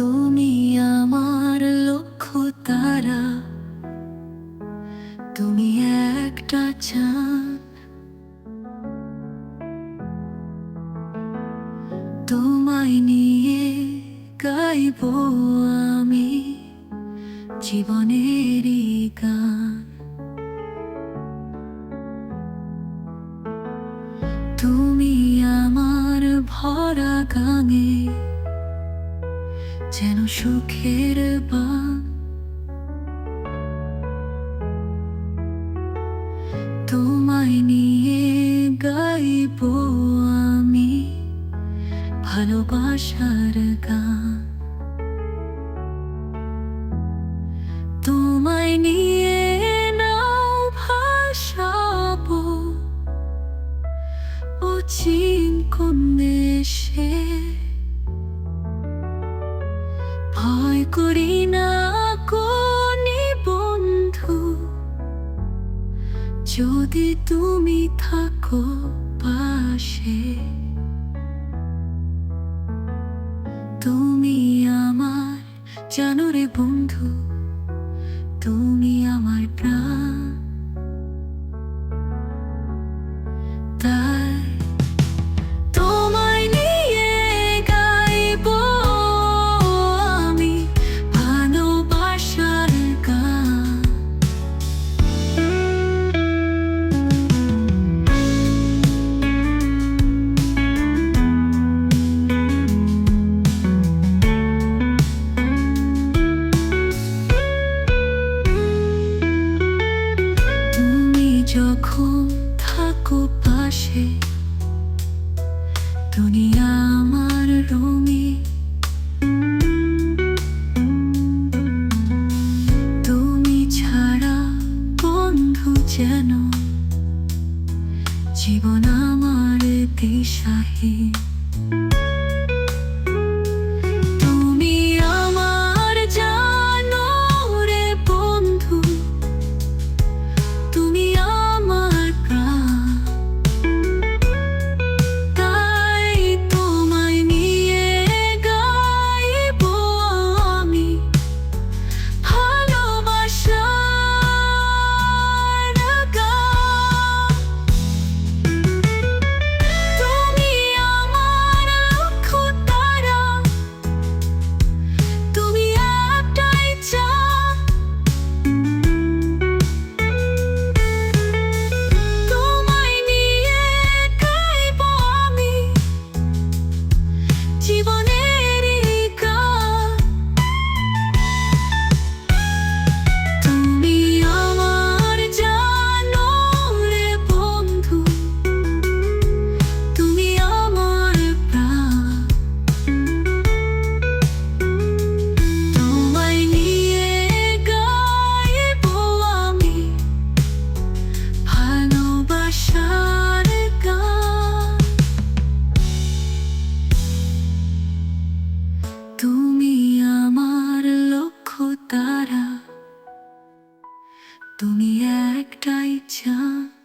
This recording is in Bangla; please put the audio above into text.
তুমি আমার লক্ষ্য তারা। তুমি একটা চাঁদ। তোমায় নিয়ে গাইব আমি জীবনেরই গান। তুমি আমার ভরা গাঙে যেন সুখের তোমায় নিয়ে গাইব আমি ভালোবাসার গান। তোমায় নিয়ে নাও ভাসাবো ও চিন কোন দেশে করি না কোনি বন্ধু। যদি তুমি থাকো পাশে তুমি আমার জানো রে বন্ধু। তুমি দুনিয়া আমার রুমি। তুমি ছাড়া বন্ধু যেন জীবন আমার দিশাহীন তুমি একটাই চাঁদ